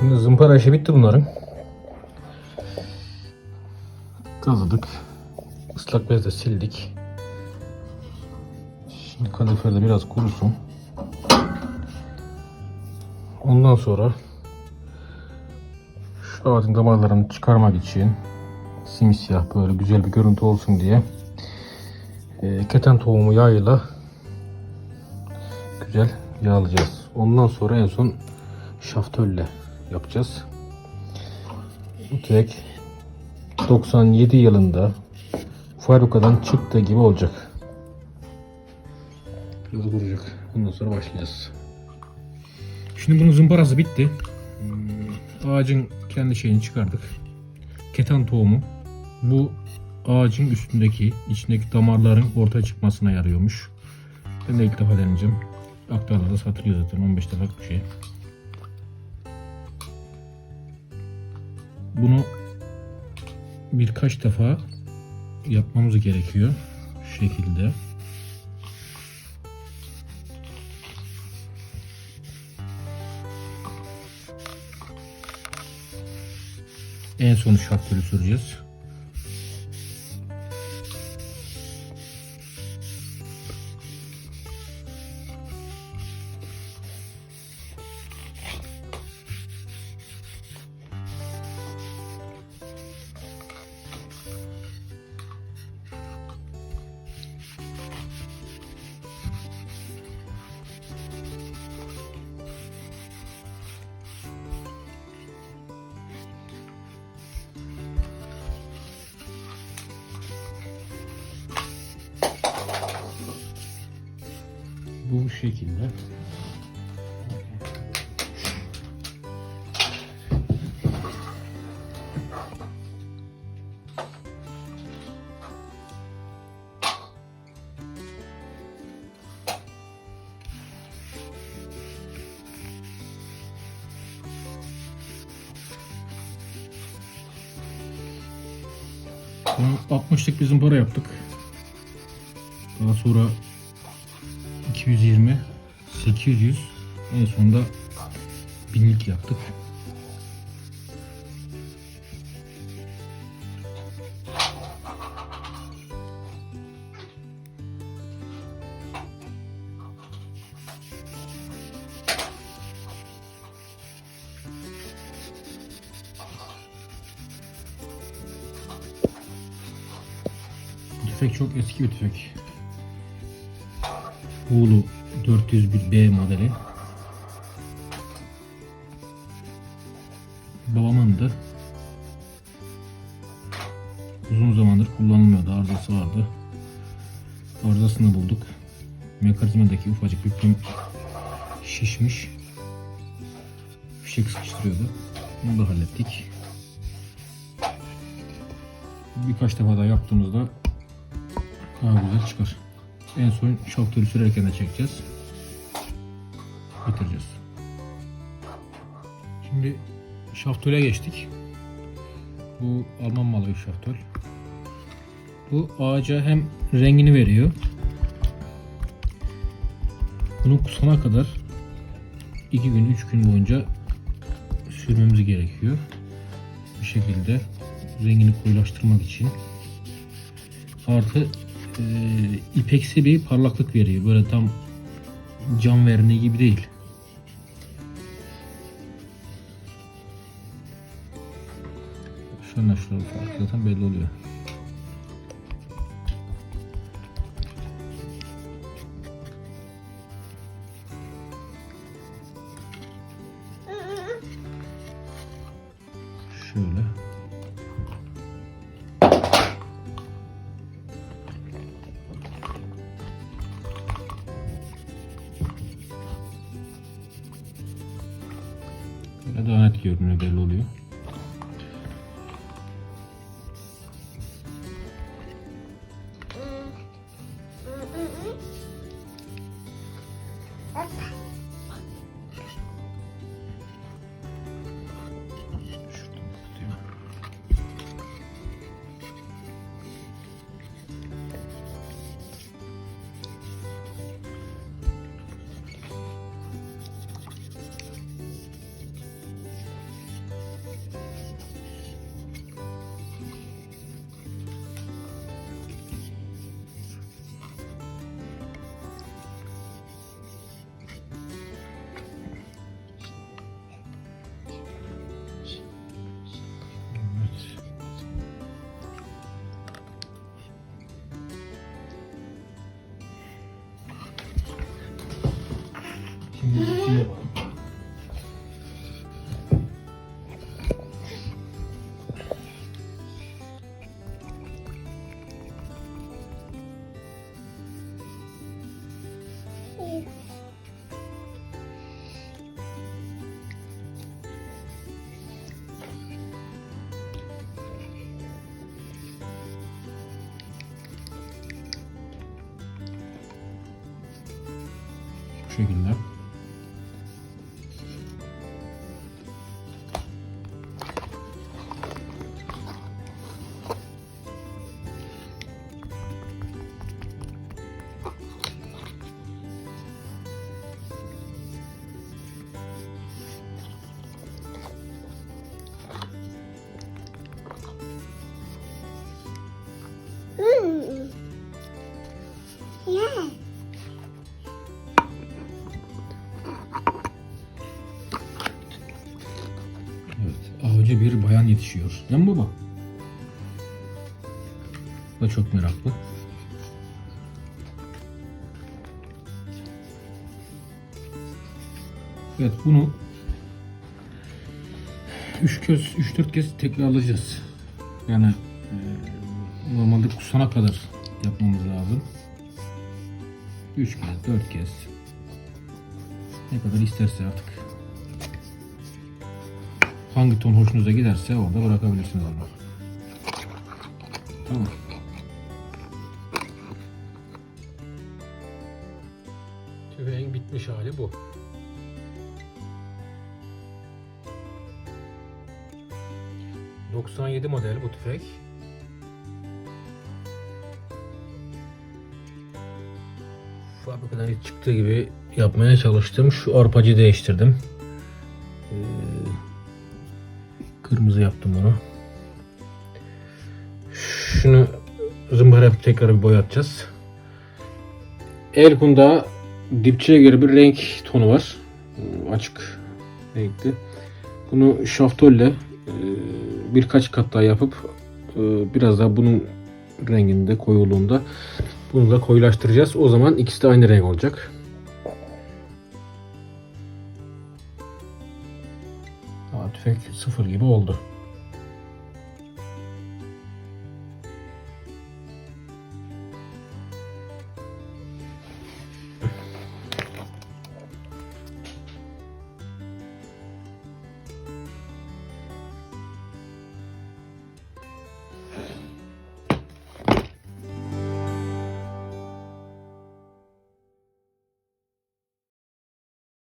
Şimdi zımpara işi bitti bunların. Kazıdık. Islak bezle sildik. Şimdi kaloriferde biraz kurusun. Ondan sonra şu ağacın damarlarını çıkarmak için simsiyah böyle güzel bir görüntü olsun diye e, keten tohumu yağıyla güzel yağlayacağız. Ondan sonra en son şaftölle yapacağız. Bu tek 97 yılında fabrikadan çıktığı gibi olacak. Biraz duracak. Ondan sonra başlayacağız. Şimdi bunun zımparası bitti. Hmm, Ağacın kendi şeyini çıkardık. Keten tohumu. Bu ağacın üstündeki, içindeki damarların ortaya çıkmasına yarıyormuş. Ben de ilk defa deneyeceğim. Aktarlarda satılıyor zaten 15 liralık bir şey. Bunu birkaç defa yapmamız gerekiyor. Şu şekilde. En son şaftörü süreceğiz. Bu şekilde. Bunu 60'lık bir zımpara yaptık. Daha sonra 220 800 en sonunda binlik yaptık. Tüfek çok eski bir tüfek. Hulu 401B modeli. Babamındı. Uzun zamandır kullanılmıyordu. Arızası vardı. Arızasını bulduk. Mekanizmadaki ufacık bir pim şişmiş. Fişek sıkıştırıyordu. Bunu da hallettik. Birkaç defa daha yaptığımızda daha güzel çıkar. En son şaftörü sürerken de çekeceğiz. Bitireceğiz. Şimdi şaftöre geçtik. Bu Alman malı bir şaftör. Bu ağaca hem rengini veriyor. Bunu kusana kadar 2 gün 3 gün boyunca sürmemiz gerekiyor. Bu şekilde rengini koyulaştırmak için. Artı e, bir parlaklık veriyor. Böyle tam cam verniği gibi değil. Şunlar şurada fark zaten belli oluyor. Böyle daha net görünüyor belli oluyor. Bu şekilde. Bir bayan yetişiyor. Değil mi baba? Bu da çok meraklı. Evet bunu 3 kez 3 4 kez tekrarlayacağız. Yani e, normalde kusana kadar yapmamız lazım. 3 kez 4 kez ne kadar isterse artık hangi ton hoşunuza giderse orada bırakabilirsiniz onu. Tamam. Tüfeğin bitmiş hali bu. ...97 model bu tüfek. Fabrikadan ilk çıktığı gibi yapmaya çalıştım. Şu arpacı değiştirdim. Ee, Kırmızı yaptım bunu. Şunu zımbara tekrar bir boyatacağız. El kunda dipçiye göre bir renk tonu var. Ee, Açık renkli. Bunu şaftolle e, birkaç kat daha yapıp e, biraz daha bunun renginde koyuluğunda bunu da koyulaştıracağız. O zaman ikisi de aynı renk olacak. Tüfek sıfır gibi oldu.